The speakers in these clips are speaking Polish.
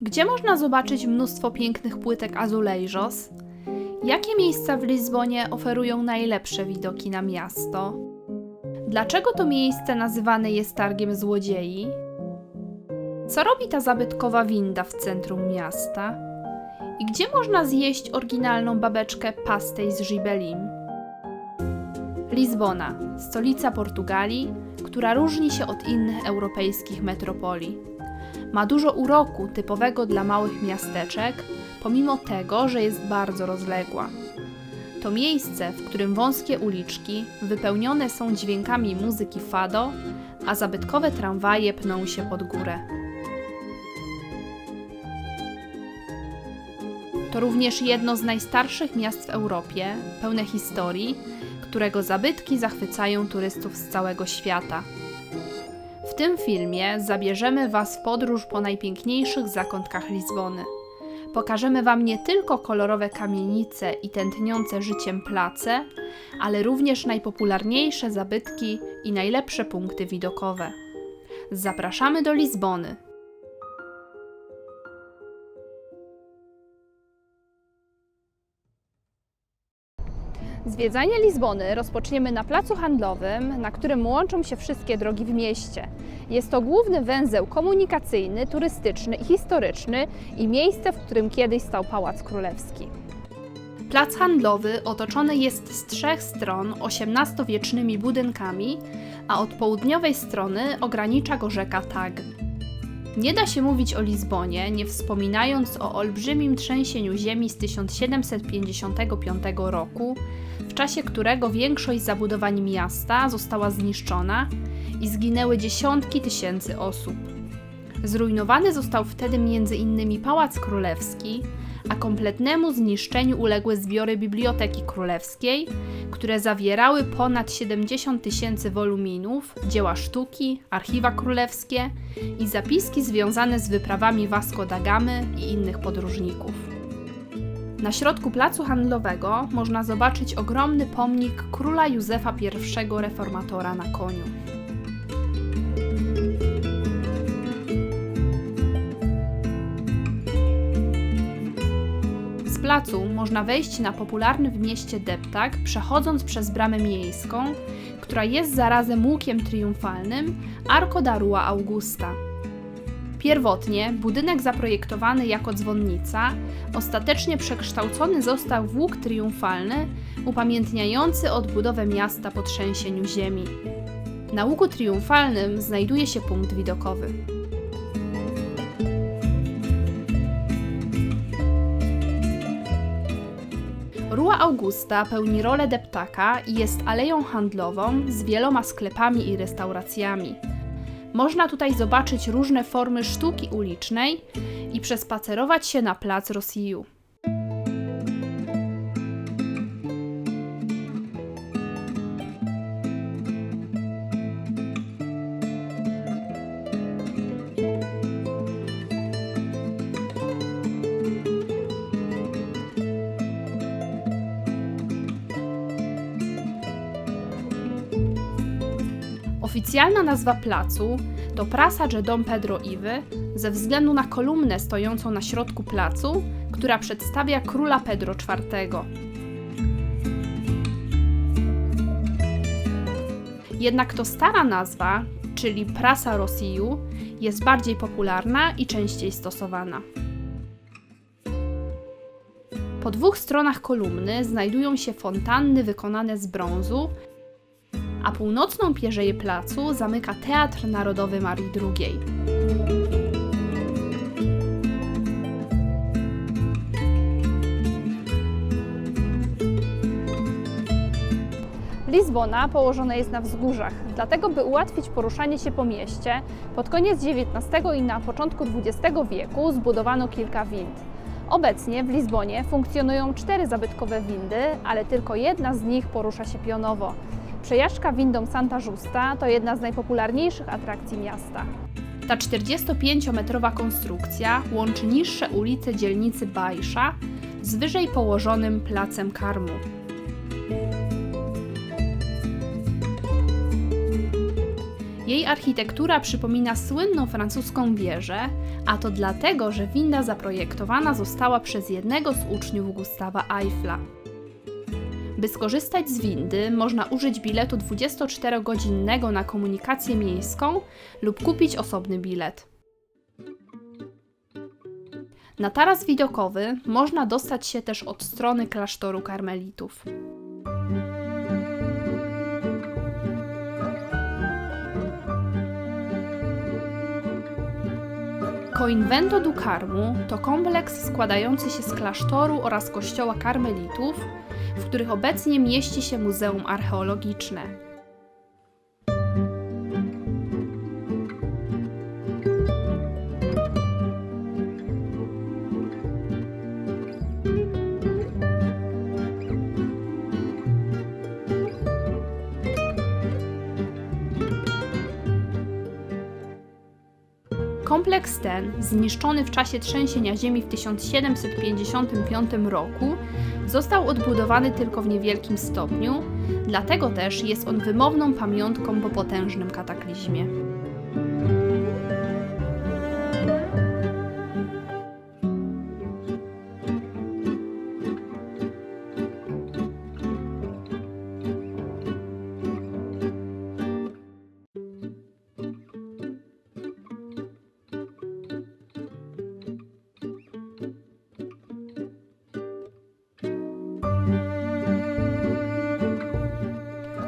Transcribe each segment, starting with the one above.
Gdzie można zobaczyć mnóstwo pięknych płytek azulejos? Jakie miejsca w Lizbonie oferują najlepsze widoki na miasto? Dlaczego to miejsce nazywane jest targiem złodziei? Co robi ta zabytkowa winda w centrum miasta? I gdzie można zjeść oryginalną babeczkę pastej z Gibelim? Lizbona, stolica Portugalii, która różni się od innych europejskich metropolii. Ma dużo uroku typowego dla małych miasteczek, pomimo tego, że jest bardzo rozległa. To miejsce, w którym wąskie uliczki wypełnione są dźwiękami muzyki fado, a zabytkowe tramwaje pną się pod górę. To również jedno z najstarszych miast w Europie, pełne historii, którego zabytki zachwycają turystów z całego świata. Tym filmie zabierzemy Was w podróż po najpiękniejszych zakątkach Lizbony. Pokażemy Wam nie tylko kolorowe kamienice i tętniące życiem place, ale również najpopularniejsze zabytki i najlepsze punkty widokowe. Zapraszamy do Lizbony. Zwiedzanie Lizbony rozpoczniemy na placu handlowym, na którym łączą się wszystkie drogi w mieście. Jest to główny węzeł komunikacyjny, turystyczny i historyczny i miejsce, w którym kiedyś stał Pałac Królewski. Plac handlowy otoczony jest z trzech stron XVIII-wiecznymi budynkami, a od południowej strony ogranicza go rzeka Tag. Nie da się mówić o Lizbonie, nie wspominając o olbrzymim trzęsieniu ziemi z 1755 roku, w czasie którego większość zabudowań miasta została zniszczona i zginęły dziesiątki tysięcy osób. Zrujnowany został wtedy m.in. Pałac Królewski, a kompletnemu zniszczeniu uległy zbiory Biblioteki Królewskiej, które zawierały ponad 70 tysięcy woluminów, dzieła sztuki, archiwa królewskie i zapiski związane z wyprawami Vasco da Gamy i innych podróżników. Na środku placu handlowego można zobaczyć ogromny pomnik króla Józefa I reformatora na koniu. Placu można wejść na popularny w mieście deptak, przechodząc przez bramę miejską, która jest zarazem łukiem triumfalnym Arco da Rua Augusta. Pierwotnie budynek zaprojektowany jako dzwonnica, ostatecznie przekształcony został w łuk triumfalny, upamiętniający odbudowę miasta po trzęsieniu ziemi. Na łuku triumfalnym znajduje się punkt widokowy. Rua Augusta pełni rolę deptaka i jest aleją handlową z wieloma sklepami i restauracjami. Można tutaj zobaczyć różne formy sztuki ulicznej i przespacerować się na plac Rossiu. Oficjalna nazwa placu to Praça de Dom Pedro Iwy ze względu na kolumnę stojącą na środku placu, która przedstawia króla Pedro IV. Jednak to stara nazwa, czyli Prasa Rossiu, jest bardziej popularna i częściej stosowana. Po dwóch stronach kolumny znajdują się fontanny wykonane z brązu, a północną pierzeję placu zamyka Teatr Narodowy Marii II. Lizbona położona jest na wzgórzach, dlatego by ułatwić poruszanie się po mieście, pod koniec XIX i na początku XX wieku zbudowano kilka wind. Obecnie w Lizbonie funkcjonują cztery zabytkowe windy, ale tylko jedna z nich porusza się pionowo. Przejażdżka windą Santa Justa to jedna z najpopularniejszych atrakcji miasta. Ta 45-metrowa konstrukcja łączy niższe ulice dzielnicy Bajsza z wyżej położonym placem Karmu. Jej architektura przypomina słynną francuską wieżę, A to dlatego, że winda zaprojektowana została przez jednego z uczniów Gustawa Eiffla. By skorzystać z windy, można użyć biletu 24-godzinnego na komunikację miejską lub kupić osobny bilet. Na taras widokowy można dostać się też od strony klasztoru karmelitów. Coinvento du Carmu to kompleks składający się z klasztoru oraz kościoła karmelitów, w których obecnie mieści się Muzeum Archeologiczne. Kompleks ten, zniszczony w czasie trzęsienia ziemi w 1755 roku, został odbudowany tylko w niewielkim stopniu, dlatego też jest on wymowną pamiątką po potężnym kataklizmie.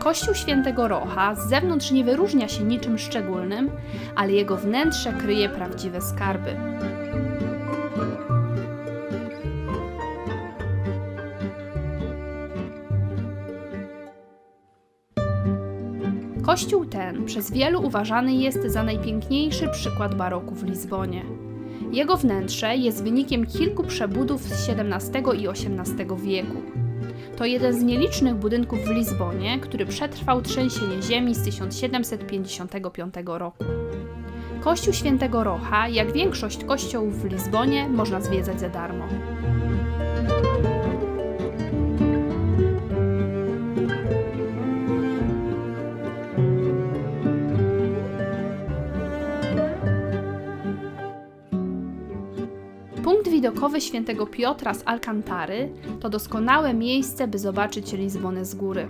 Kościół świętego Rocha z zewnątrz nie wyróżnia się niczym szczególnym, ale jego wnętrze kryje prawdziwe skarby. Kościół ten przez wielu uważany jest za najpiękniejszy przykład baroku w Lizbonie. Jego wnętrze jest wynikiem kilku przebudów z XVII i XVIII wieku. To jeden z nielicznych budynków w Lizbonie, który przetrwał trzęsienie ziemi z 1755 roku. Kościół Świętego Rocha, jak większość kościołów w Lizbonie, można zwiedzać za darmo. Widokowy świętego Piotra z Alcantary to doskonałe miejsce, by zobaczyć Lizbonę z góry.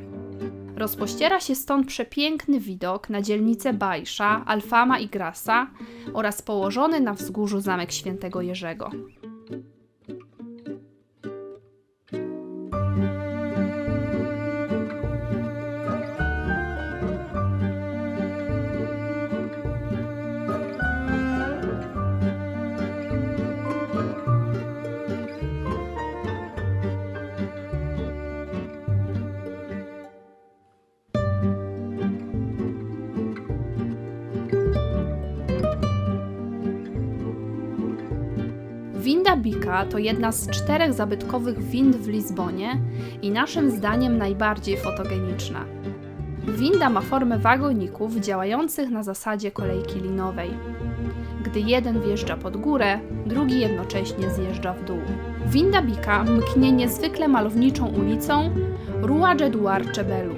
Rozpościera się stąd przepiękny widok na dzielnice Bajsza, Alfama i Grasa oraz położony na wzgórzu zamek świętego Jerzego. To jedna z czterech zabytkowych wind w Lizbonie i naszym zdaniem najbardziej fotogeniczna. Winda ma formę wagoników działających na zasadzie kolejki linowej. Gdy jeden wjeżdża pod górę, drugi jednocześnie zjeżdża w dół. Winda Bika mknie niezwykle malowniczą ulicą Rua Eduard Czebelu.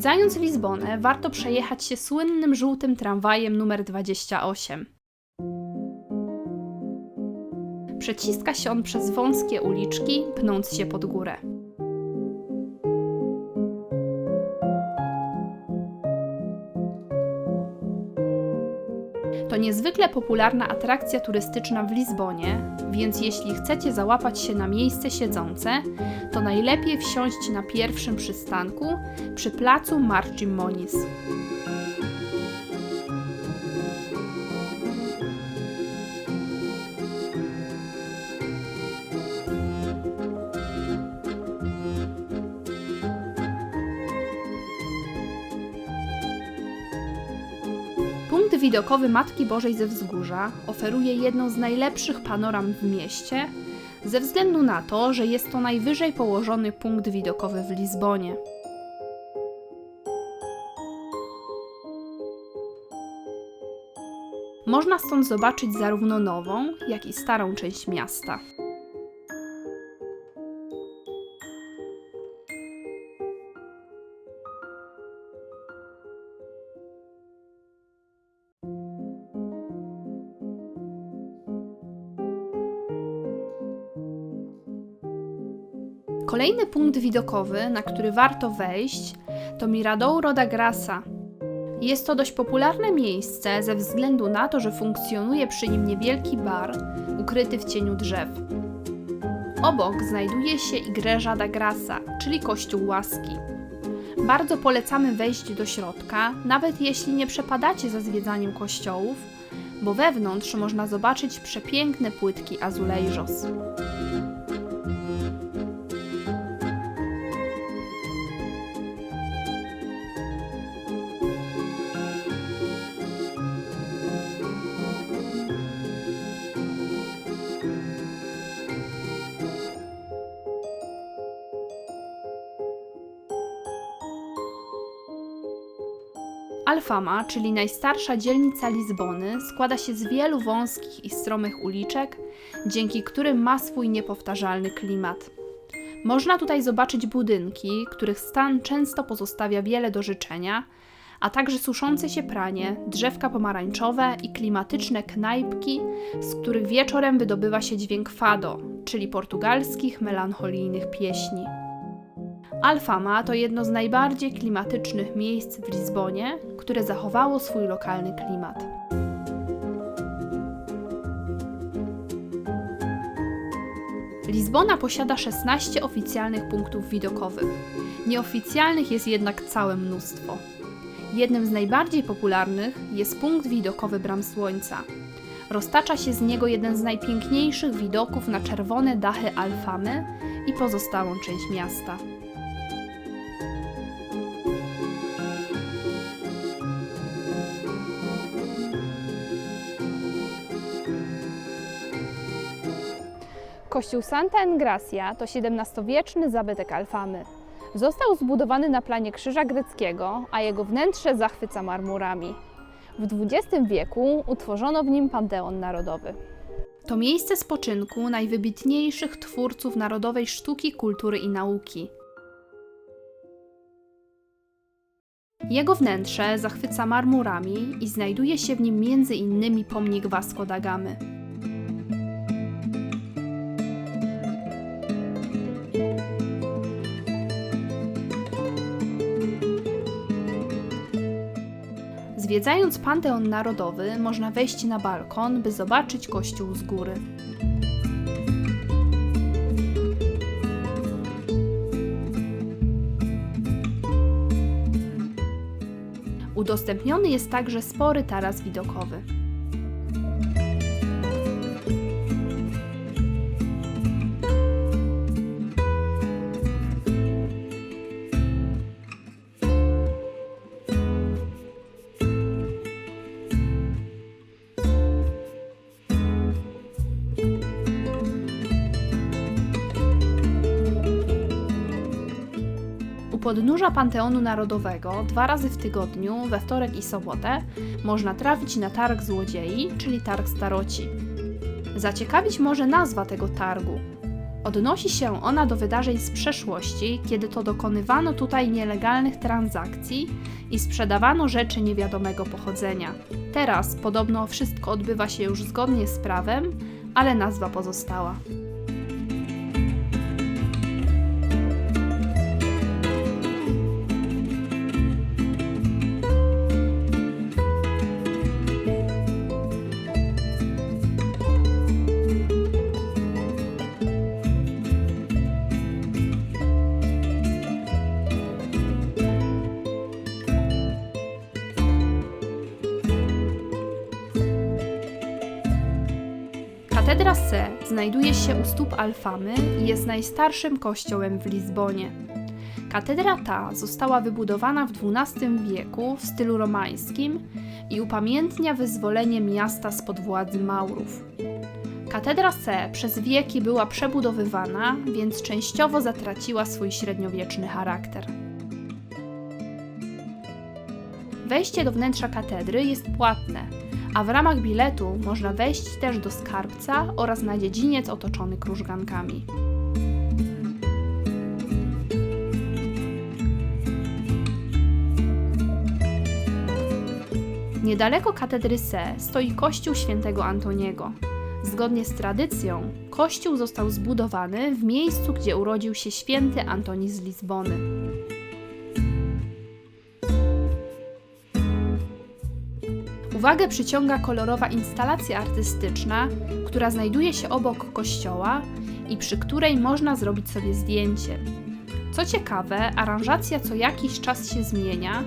Zwiedzając Lizbonę, warto przejechać się słynnym żółtym tramwajem numer 28. Przeciska się on przez wąskie uliczki, pnąc się pod górę. To niezwykle popularna atrakcja turystyczna w Lizbonie, więc jeśli chcecie załapać się na miejsce siedzące, to najlepiej wsiąść na pierwszym przystanku przy placu Marci widokowy Matki Bożej ze wzgórza oferuje jedną z najlepszych panoram w mieście, ze względu na to, że jest to najwyżej położony punkt widokowy w Lizbonie. Można stąd zobaczyć zarówno nową, jak i starą część miasta. Kolejny punkt widokowy, na który warto wejść, to Miradouro da Grassa. Jest to dość popularne miejsce ze względu na to, że funkcjonuje przy nim niewielki bar ukryty w cieniu drzew. Obok znajduje się Igreja da Grassa, czyli Kościół Łaski. Bardzo polecamy wejść do środka, nawet jeśli nie przepadacie za zwiedzaniem kościołów, bo wewnątrz można zobaczyć przepiękne płytki azulejos. Alfama, czyli najstarsza dzielnica Lizbony, składa się z wielu wąskich i stromych uliczek, dzięki którym ma swój niepowtarzalny klimat. Można tutaj zobaczyć budynki, których stan często pozostawia wiele do życzenia, a także suszące się pranie, drzewka pomarańczowe i klimatyczne knajpki, z których wieczorem wydobywa się dźwięk fado, czyli portugalskich melancholijnych pieśni. Alfama to jedno z najbardziej klimatycznych miejsc w Lizbonie, które zachowało swój lokalny klimat. Lizbona posiada 16 oficjalnych punktów widokowych. Nieoficjalnych jest jednak całe mnóstwo. Jednym z najbardziej popularnych jest punkt widokowy Bram Słońca. Roztacza się z niego jeden z najpiękniejszych widoków na czerwone dachy Alfamy i pozostałą część miasta. Kościół Santa Engracia to XVII-wieczny zabytek Alfamy. Został zbudowany na planie krzyża greckiego, a jego wnętrze zachwyca marmurami. W XX wieku utworzono w nim Panteon Narodowy. To miejsce spoczynku najwybitniejszych twórców narodowej sztuki, kultury i nauki. Jego wnętrze zachwyca marmurami i znajduje się w nim innymi pomnik Vasco da Gamy. Zwiedzając Panteon Narodowy, można wejść na balkon, by zobaczyć kościół z góry. Udostępniony jest także spory taras widokowy. Podnóża Panteonu Narodowego dwa razy w tygodniu, we wtorek i sobotę, można trafić na targ złodziei, czyli targ staroci. Zaciekawić może nazwa tego targu. Odnosi się ona do wydarzeń z przeszłości, kiedy to dokonywano tutaj nielegalnych transakcji i sprzedawano rzeczy niewiadomego pochodzenia. Teraz podobno wszystko odbywa się już zgodnie z prawem, ale nazwa pozostała. Katedra Se znajduje się u stóp Alfamy i jest najstarszym kościołem w Lizbonie. Katedra ta została wybudowana w XII wieku w stylu romańskim i upamiętnia wyzwolenie miasta spod władzy Maurów. Katedra Se przez wieki była przebudowywana, więc częściowo zatraciła swój średniowieczny charakter. Wejście do wnętrza katedry jest płatne, a w ramach biletu można wejść też do skarbca oraz na dziedziniec otoczony krużgankami. Niedaleko katedry Se stoi kościół świętego Antoniego. Zgodnie z tradycją, kościół został zbudowany w miejscu, gdzie urodził się święty Antoni z Lizbony. Uwagę przyciąga kolorowa instalacja artystyczna, która znajduje się obok kościoła i przy której można zrobić sobie zdjęcie. Co ciekawe, aranżacja co jakiś czas się zmienia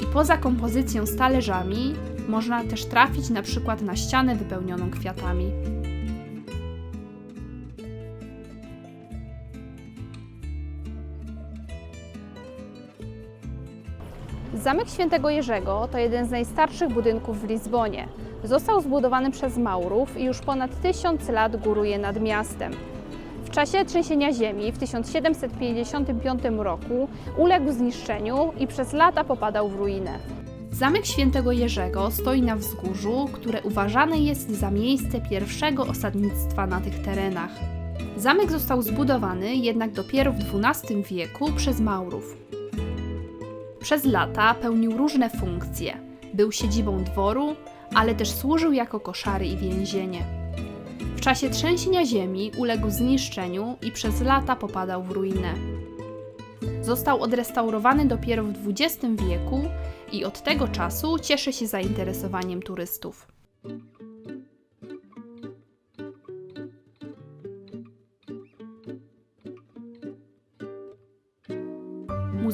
i poza kompozycją z talerzami można też trafić na przykład na ścianę wypełnioną kwiatami. Zamek Świętego Jerzego to jeden z najstarszych budynków w Lizbonie. Został zbudowany przez Maurów i już ponad tysiąc lat góruje nad miastem. W czasie trzęsienia ziemi w 1755 roku uległ zniszczeniu i przez lata popadał w ruinę. Zamek Świętego Jerzego stoi na wzgórzu, które uważane jest za miejsce pierwszego osadnictwa na tych terenach. Zamek został zbudowany jednak dopiero w XII wieku przez Maurów. Przez lata pełnił różne funkcje. Był siedzibą dworu, ale też służył jako koszary i więzienie. W czasie trzęsienia ziemi uległ zniszczeniu i przez lata popadał w ruinę. Został odrestaurowany dopiero w XX wieku i od tego czasu cieszy się zainteresowaniem turystów.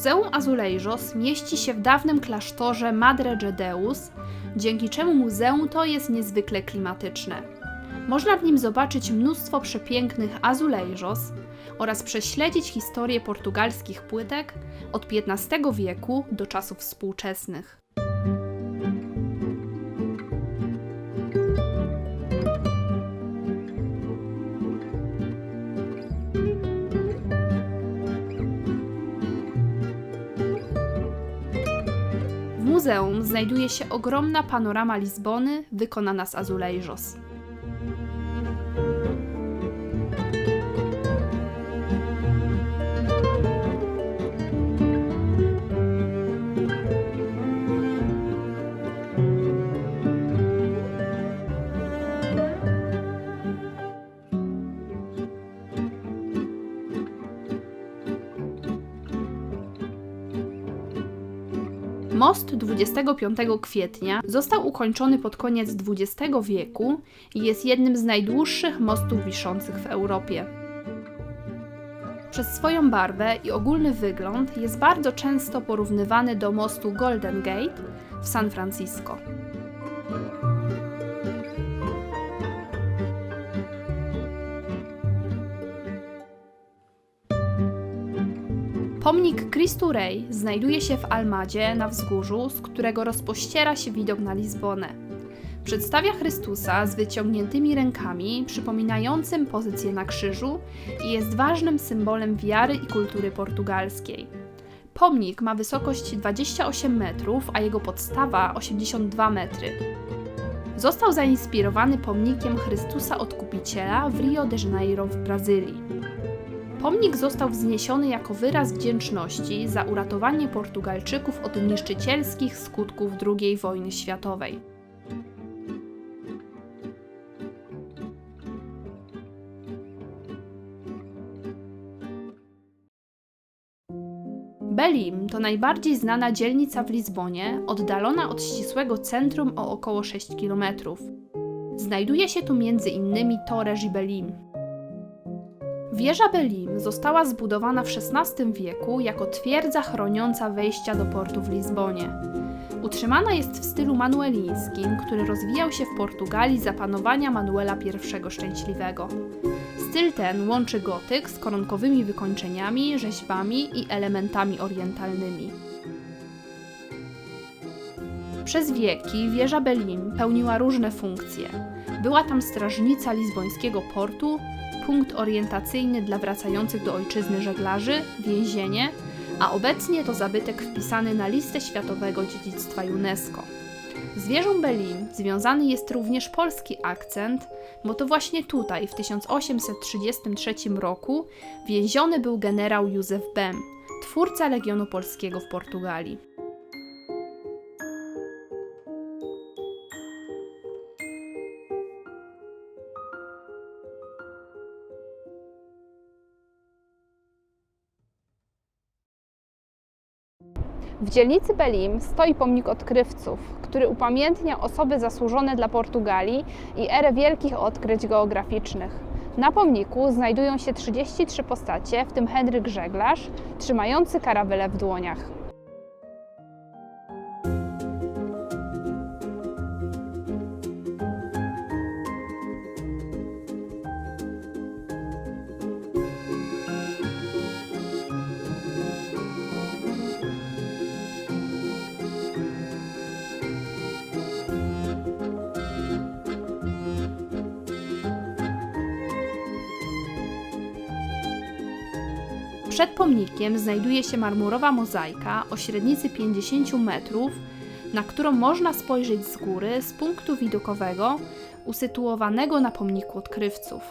Muzeum Azulejos mieści się w dawnym klasztorze Madre de Deus, dzięki czemu muzeum to jest niezwykle klimatyczne. Można w nim zobaczyć mnóstwo przepięknych azulejos oraz prześledzić historię portugalskich płytek od XV wieku do czasów współczesnych. Muzeum znajduje się ogromna panorama Lizbony wykonana z azulejos. Most 25 kwietnia został ukończony pod koniec XX wieku i jest jednym z najdłuższych mostów wiszących w Europie. Przez swoją barwę i ogólny wygląd jest bardzo często porównywany do mostu Golden Gate w San Francisco. Pomnik Christu Rey znajduje się w Almadzie na wzgórzu, z którego rozpościera się widok na Lizbonę. Przedstawia Chrystusa z wyciągniętymi rękami, przypominającym pozycję na krzyżu i jest ważnym symbolem wiary i kultury portugalskiej. Pomnik ma wysokość 28 metrów, a jego podstawa 82 metry. Został zainspirowany pomnikiem Chrystusa Odkupiciela w Rio de Janeiro w Brazylii. Pomnik został wzniesiony jako wyraz wdzięczności za uratowanie Portugalczyków od niszczycielskich skutków II wojny światowej. Belim to najbardziej znana dzielnica w Lizbonie, oddalona od ścisłego centrum o około 6 km. Znajduje się tu m.in. Torre Gibelim, Wieża Belim została zbudowana w XVI wieku jako twierdza chroniąca wejścia do portu w Lizbonie. Utrzymana jest w stylu manuelińskim, który rozwijał się w Portugalii za panowania Manuela I Szczęśliwego. Styl ten łączy gotyk z koronkowymi wykończeniami, rzeźbami i elementami orientalnymi. Przez wieki wieża Belim pełniła różne funkcje. Była tam strażnica lizbońskiego portu, punkt orientacyjny dla wracających do ojczyzny żeglarzy, więzienie, a obecnie to zabytek wpisany na listę Światowego Dziedzictwa UNESCO. Z wieżą Belin związany jest również polski akcent, bo to właśnie tutaj w 1833 roku więziony był generał Józef Bem, twórca Legionu Polskiego w Portugalii. W dzielnicy Belim stoi pomnik odkrywców, który upamiętnia osoby zasłużone dla Portugalii i erę wielkich odkryć geograficznych. Na pomniku znajdują się 33 postacie, w tym Henryk Żeglarz, trzymający karawelę w dłoniach. Pomnikiem znajduje się marmurowa mozaika o średnicy 50 metrów, na którą można spojrzeć z góry z punktu widokowego usytuowanego na pomniku odkrywców.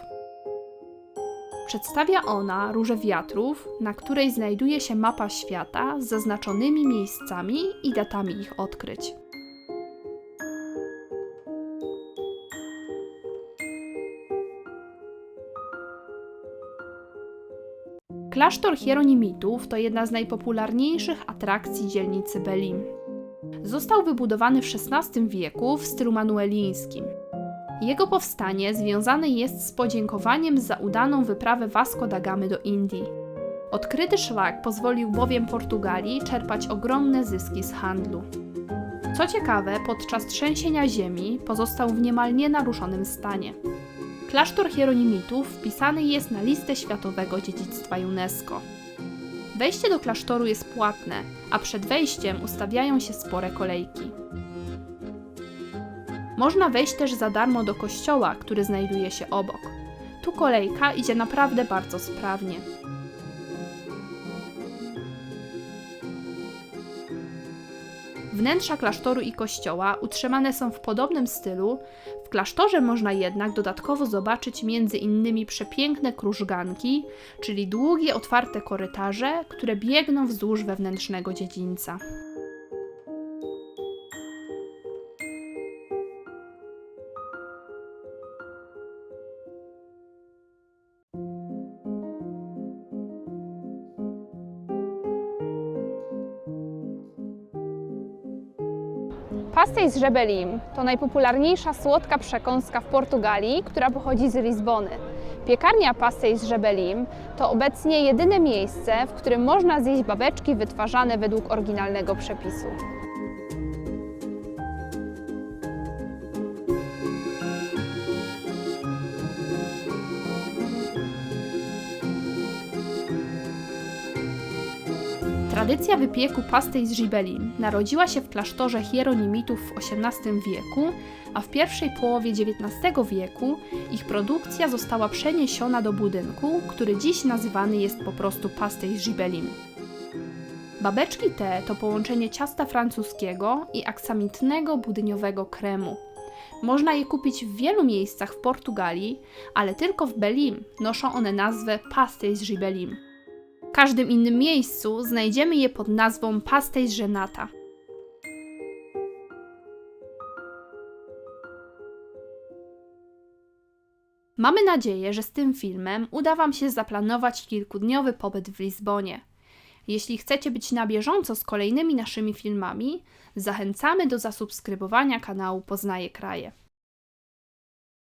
Przedstawia ona róże wiatrów, na której znajduje się mapa świata z zaznaczonymi miejscami i datami ich odkryć. Klasztor Hieronimitów to jedna z najpopularniejszych atrakcji dzielnicy Belim. Został wybudowany w XVI wieku w stylu manuelińskim. Jego powstanie związane jest z podziękowaniem za udaną wyprawę Vasco da Gamy do Indii. Odkryty szlak pozwolił bowiem Portugalii czerpać ogromne zyski z handlu. Co ciekawe, podczas trzęsienia ziemi pozostał w niemal nienaruszonym stanie. Klasztor Hieronimitów wpisany jest na listę Światowego Dziedzictwa UNESCO. Wejście do klasztoru jest płatne, a przed wejściem ustawiają się spore kolejki. Można wejść też za darmo do kościoła, który znajduje się obok. Tu kolejka idzie naprawdę bardzo sprawnie. Wnętrza klasztoru i kościoła utrzymane są w podobnym stylu, w klasztorze można jednak dodatkowo zobaczyć między innymi przepiękne krużganki, czyli długie otwarte korytarze, które biegną wzdłuż wewnętrznego dziedzińca. Pastéis z Rebelim to najpopularniejsza słodka przekąska w Portugalii, która pochodzi z Lizbony. Piekarnia Pastéis z Rebelim to obecnie jedyne miejsce, w którym można zjeść babeczki wytwarzane według oryginalnego przepisu. Tradycja wypieku pasty z Gibelim narodziła się w klasztorze hieronimitów w XVIII wieku, a w pierwszej połowie XIX wieku ich produkcja została przeniesiona do budynku, który dziś nazywany jest po prostu pasty z Gibelim. Babeczki te to połączenie ciasta francuskiego i aksamitnego budyniowego kremu. Można je kupić w wielu miejscach w Portugalii, ale tylko w Belim noszą one nazwę pastéis Gibelim. W każdym innym miejscu znajdziemy je pod nazwą pastéis Renata. Mamy nadzieję, że z tym filmem uda Wam się zaplanować kilkudniowy pobyt w Lizbonie. Jeśli chcecie być na bieżąco z kolejnymi naszymi filmami, zachęcamy do zasubskrybowania kanału Poznaje Kraje.